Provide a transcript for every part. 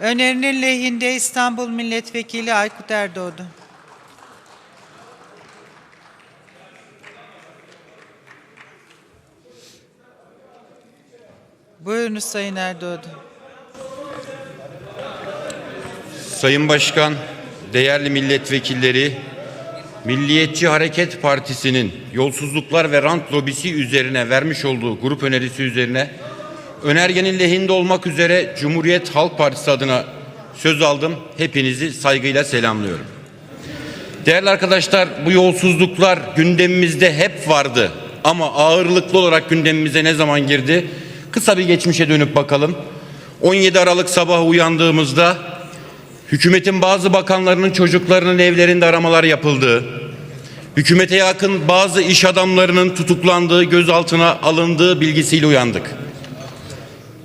Önerinin lehinde İstanbul Milletvekili Aykut Erdoğdu. Buyurunuz Sayın Erdoğdu. Sayın Başkan, değerli milletvekilleri, Milliyetçi Hareket Partisi'nin yolsuzluklar ve rant lobisi üzerine vermiş olduğu grup önerisi üzerine önergenin lehinde olmak üzere Cumhuriyet Halk Partisi adına söz aldım. Hepinizi saygıyla selamlıyorum. Değerli arkadaşlar bu yolsuzluklar gündemimizde hep vardı ama ağırlıklı olarak gündemimize ne zaman girdi? Kısa bir geçmişe dönüp bakalım. 17 Aralık sabahı uyandığımızda hükümetin bazı bakanlarının çocuklarının evlerinde aramalar yapıldığı, hükümete yakın bazı iş adamlarının tutuklandığı, gözaltına alındığı bilgisiyle uyandık.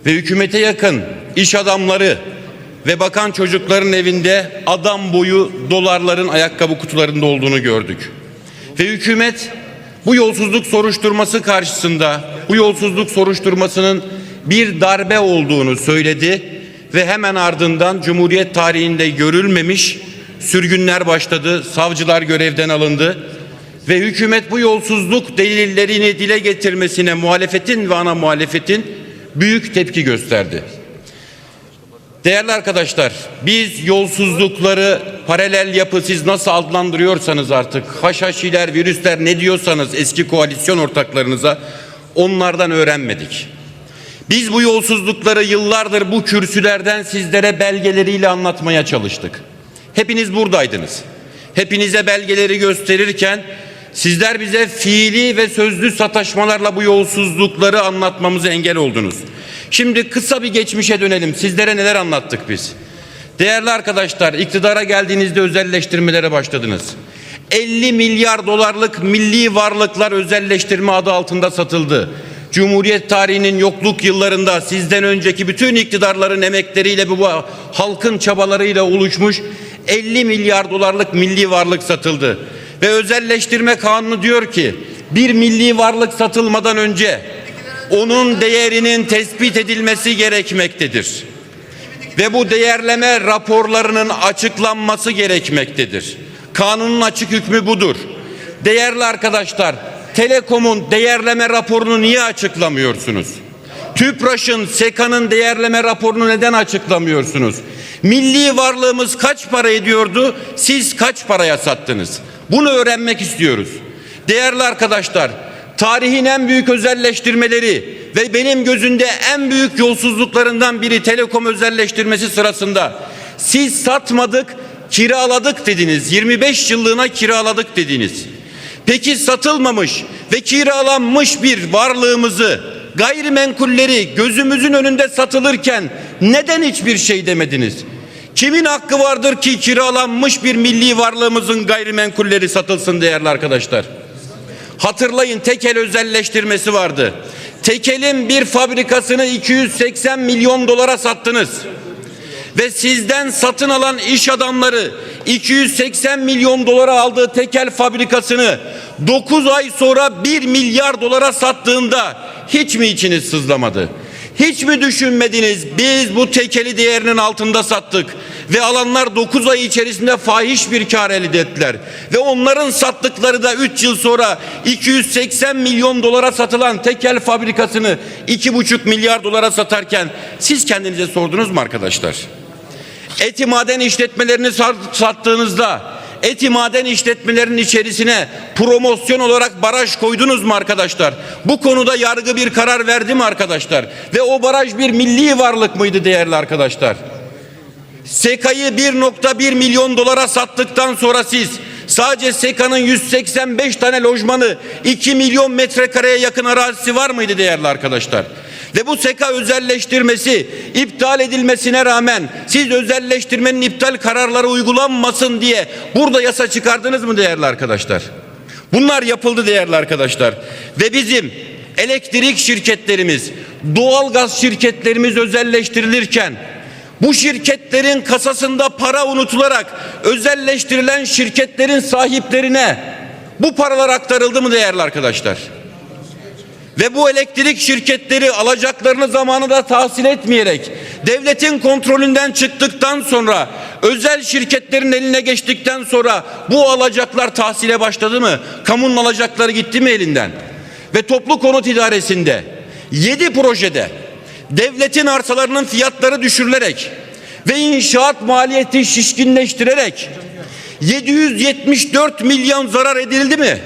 Ve hükümete yakın iş adamları ve bakan çocukların evinde adam boyu dolarların ayakkabı kutularında olduğunu gördük. Ve hükümet bu yolsuzluk soruşturması karşısında bu yolsuzluk soruşturmasının bir darbe olduğunu söyledi ve hemen ardından Cumhuriyet tarihinde görülmemiş sürgünler başladı, savcılar görevden alındı ve hükümet bu yolsuzluk delillerini dile getirmesine muhalefetin ve ana muhalefetin büyük tepki gösterdi. Değerli arkadaşlar, biz yolsuzlukları paralel yapı siz nasıl adlandırıyorsanız artık haşhaşiler, virüsler ne diyorsanız eski koalisyon ortaklarınıza onlardan öğrenmedik. Biz bu yolsuzlukları yıllardır bu kürsülerden sizlere belgeleriyle anlatmaya çalıştık. Hepiniz buradaydınız. Hepinize belgeleri gösterirken sizler bize fiili ve sözlü sataşmalarla bu yolsuzlukları anlatmamıza engel oldunuz. Şimdi kısa bir geçmişe dönelim. Sizlere neler anlattık biz? Değerli arkadaşlar, iktidara geldiğinizde özelleştirmelere başladınız. 50 milyar dolarlık milli varlıklar özelleştirme adı altında satıldı. Cumhuriyet tarihinin yokluk yıllarında sizden önceki bütün iktidarların emekleriyle bu halkın çabalarıyla oluşmuş 50 milyar dolarlık milli varlık satıldı. Ve özelleştirme kanunu diyor ki bir milli varlık satılmadan önce onun değerinin tespit edilmesi gerekmektedir. Ve bu değerleme raporlarının açıklanması gerekmektedir. Kanunun açık hükmü budur. Değerli arkadaşlar, Telekom'un değerleme raporunu niye açıklamıyorsunuz? TÜPRAŞ'ın, SEKA'nın değerleme raporunu neden açıklamıyorsunuz? Milli varlığımız kaç para ediyordu? Siz kaç paraya sattınız? Bunu öğrenmek istiyoruz. Değerli arkadaşlar, tarihin en büyük özelleştirmeleri ve benim gözünde en büyük yolsuzluklarından biri Telekom özelleştirmesi sırasında siz satmadık, kiraladık dediniz. 25 yıllığına kiraladık dediniz. Peki satılmamış ve kiralanmış bir varlığımızı, gayrimenkulleri gözümüzün önünde satılırken neden hiçbir şey demediniz? Kimin hakkı vardır ki kiralanmış bir milli varlığımızın gayrimenkulleri satılsın değerli arkadaşlar? Hatırlayın tekel özelleştirmesi vardı. Tekel'in bir fabrikasını 280 milyon dolara sattınız. Ve sizden satın alan iş adamları 280 milyon dolara aldığı tekel fabrikasını 9 ay sonra 1 milyar dolara sattığında hiç mi içiniz sızlamadı? Hiç mi düşünmediniz biz bu tekeli değerinin altında sattık ve alanlar 9 ay içerisinde fahiş bir kar elde ettiler. Ve onların sattıkları da 3 yıl sonra 280 milyon dolara satılan tekel fabrikasını 2,5 milyar dolara satarken siz kendinize sordunuz mu arkadaşlar? Eti maden işletmelerini sattığınızda eti maden işletmelerinin içerisine promosyon olarak baraj koydunuz mu arkadaşlar? Bu konuda yargı bir karar verdi mi arkadaşlar? Ve o baraj bir milli varlık mıydı değerli arkadaşlar? Seka'yı 1.1 milyon dolara sattıktan sonra siz sadece Seka'nın 185 tane lojmanı 2 milyon metrekareye yakın arazisi var mıydı değerli arkadaşlar? Ve bu SEKA özelleştirmesi iptal edilmesine rağmen siz özelleştirmenin iptal kararları uygulanmasın diye burada yasa çıkardınız mı değerli arkadaşlar? Bunlar yapıldı değerli arkadaşlar. Ve bizim elektrik şirketlerimiz, doğalgaz şirketlerimiz özelleştirilirken bu şirketlerin kasasında para unutularak özelleştirilen şirketlerin sahiplerine bu paralar aktarıldı mı değerli arkadaşlar? ve bu elektrik şirketleri alacaklarını zamanında tahsil etmeyerek devletin kontrolünden çıktıktan sonra özel şirketlerin eline geçtikten sonra bu alacaklar tahsile başladı mı? Kamunun alacakları gitti mi elinden? Ve toplu konut idaresinde 7 projede devletin arsalarının fiyatları düşürülerek ve inşaat maliyeti şişkinleştirerek 774 milyon zarar edildi mi?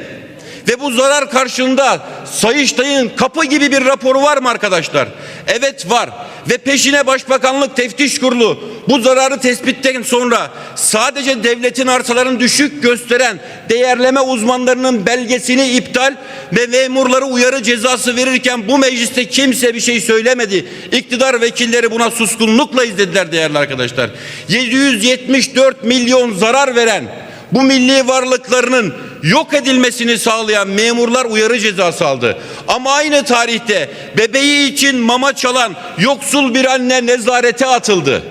Ve bu zarar karşılığında Sayıştay'ın kapı gibi bir raporu var mı arkadaşlar? Evet var. Ve peşine Başbakanlık Teftiş Kurulu bu zararı tespitten sonra sadece devletin arsalarını düşük gösteren değerleme uzmanlarının belgesini iptal ve memurları uyarı cezası verirken bu mecliste kimse bir şey söylemedi. İktidar vekilleri buna suskunlukla izlediler değerli arkadaşlar. 774 milyon zarar veren bu milli varlıklarının yok edilmesini sağlayan memurlar uyarı cezası aldı. Ama aynı tarihte bebeği için mama çalan yoksul bir anne nezarete atıldı.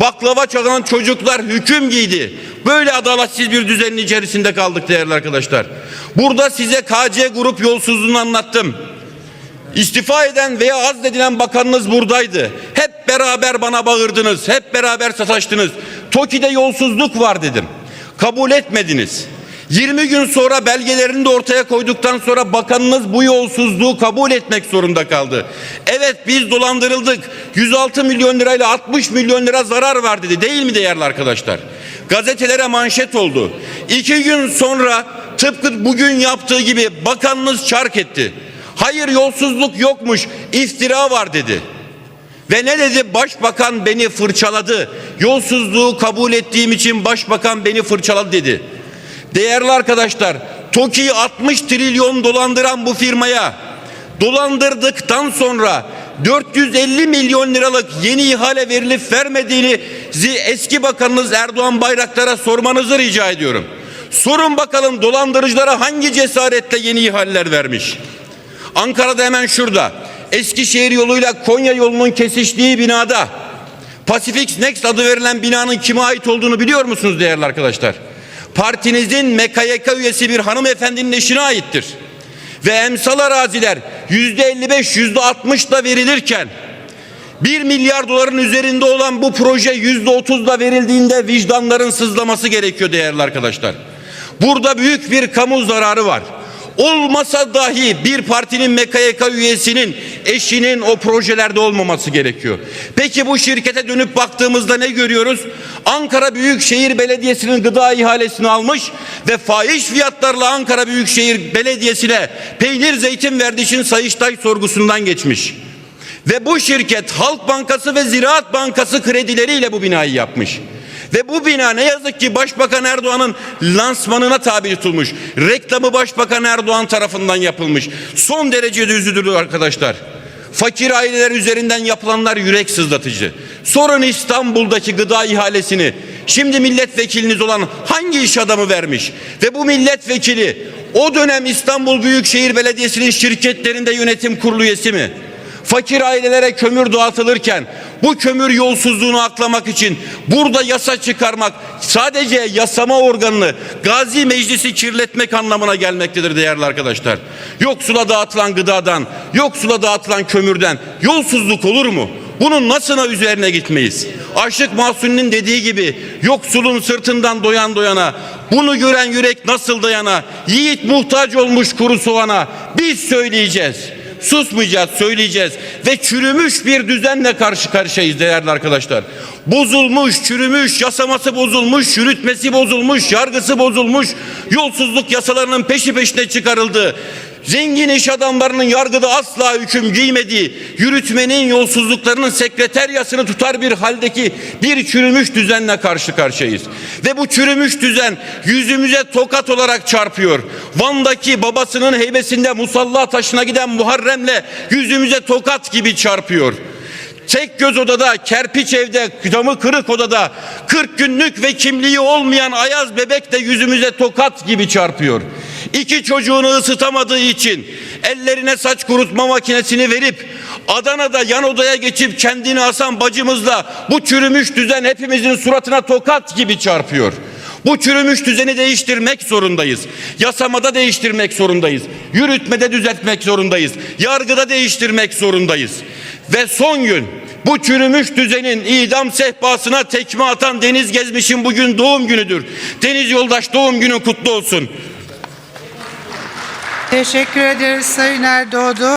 Baklava çalan çocuklar hüküm giydi. Böyle adaletsiz bir düzenin içerisinde kaldık değerli arkadaşlar. Burada size KC grup yolsuzluğunu anlattım. İstifa eden veya azledilen bakanınız buradaydı. Hep beraber bana bağırdınız. Hep beraber sataştınız. TOKİ'de yolsuzluk var dedim. Kabul etmediniz. 20 gün sonra belgelerini de ortaya koyduktan sonra bakanınız bu yolsuzluğu kabul etmek zorunda kaldı. Evet biz dolandırıldık. 106 milyon lirayla 60 milyon lira zarar var dedi. Değil mi değerli arkadaşlar? Gazetelere manşet oldu. İki gün sonra tıpkı bugün yaptığı gibi bakanınız çark etti. Hayır yolsuzluk yokmuş, iftira var dedi. Ve ne dedi? Başbakan beni fırçaladı. Yolsuzluğu kabul ettiğim için başbakan beni fırçaladı dedi. Değerli arkadaşlar, TOKİ'yi 60 trilyon dolandıran bu firmaya dolandırdıktan sonra 450 milyon liralık yeni ihale verilip vermediğini eski bakanınız Erdoğan Bayraktar'a sormanızı rica ediyorum. Sorun bakalım dolandırıcılara hangi cesaretle yeni ihaleler vermiş? Ankara'da hemen şurada Eskişehir yoluyla Konya yolunun kesiştiği binada Pacific Next adı verilen binanın kime ait olduğunu biliyor musunuz değerli arkadaşlar? Partinizin MKYK üyesi bir hanımefendinin eşine aittir. Ve emsal araziler yüzde 55 yüzde 60 da verilirken 1 milyar doların üzerinde olan bu proje yüzde 30 da verildiğinde vicdanların sızlaması gerekiyor değerli arkadaşlar. Burada büyük bir kamu zararı var. Olmasa dahi bir partinin MKYK üyesinin eşinin o projelerde olmaması gerekiyor. Peki bu şirkete dönüp baktığımızda ne görüyoruz? Ankara Büyükşehir Belediyesi'nin gıda ihalesini almış ve fahiş fiyatlarla Ankara Büyükşehir Belediyesi'ne peynir zeytin verdiği için Sayıştay sorgusundan geçmiş. Ve bu şirket Halk Bankası ve Ziraat Bankası kredileriyle bu binayı yapmış. Ve bu bina ne yazık ki Başbakan Erdoğan'ın lansmanına tabi tutulmuş. Reklamı Başbakan Erdoğan tarafından yapılmış. Son derece de arkadaşlar. Fakir aileler üzerinden yapılanlar yürek sızlatıcı. Sorun İstanbul'daki gıda ihalesini şimdi milletvekiliniz olan hangi iş adamı vermiş? Ve bu milletvekili o dönem İstanbul Büyükşehir Belediyesi'nin şirketlerinde yönetim kurulu üyesi mi? Fakir ailelere kömür dağıtılırken bu kömür yolsuzluğunu aklamak için burada yasa çıkarmak sadece yasama organını Gazi Meclisi kirletmek anlamına gelmektedir değerli arkadaşlar. Yoksula dağıtılan gıdadan, yoksula dağıtılan kömürden yolsuzluk olur mu? Bunun nasına üzerine gitmeyiz? Aşık Mahsuni'nin dediği gibi yoksulun sırtından doyan doyana, bunu gören yürek nasıl dayana, yiğit muhtaç olmuş kuru soğana, biz söyleyeceğiz susmayacağız, söyleyeceğiz ve çürümüş bir düzenle karşı karşıyayız değerli arkadaşlar. Bozulmuş, çürümüş, yasaması bozulmuş, yürütmesi bozulmuş, yargısı bozulmuş, yolsuzluk yasalarının peşi peşine çıkarıldı. Zengin iş adamlarının yargıda asla hüküm giymediği, yürütmenin yolsuzluklarının sekreteryasını tutar bir haldeki bir çürümüş düzenle karşı karşıyayız. Ve bu çürümüş düzen yüzümüze tokat olarak çarpıyor. Van'daki babasının heybesinde musalla taşına giden Muharrem'le yüzümüze tokat gibi çarpıyor. Tek göz odada, kerpiç evde, camı kırık odada 40 günlük ve kimliği olmayan Ayaz bebek de yüzümüze tokat gibi çarpıyor. İki çocuğunu ısıtamadığı için ellerine saç kurutma makinesini verip Adana'da yan odaya geçip kendini asan bacımızla bu çürümüş düzen hepimizin suratına tokat gibi çarpıyor. Bu çürümüş düzeni değiştirmek zorundayız. Yasamada değiştirmek zorundayız. Yürütmede düzeltmek zorundayız. Yargıda değiştirmek zorundayız. Ve son gün bu çürümüş düzenin idam sehpasına tekme atan Deniz Gezmiş'in bugün doğum günüdür. Deniz Yoldaş doğum günün kutlu olsun. Teşekkür ederiz Sayın Erdoğdu.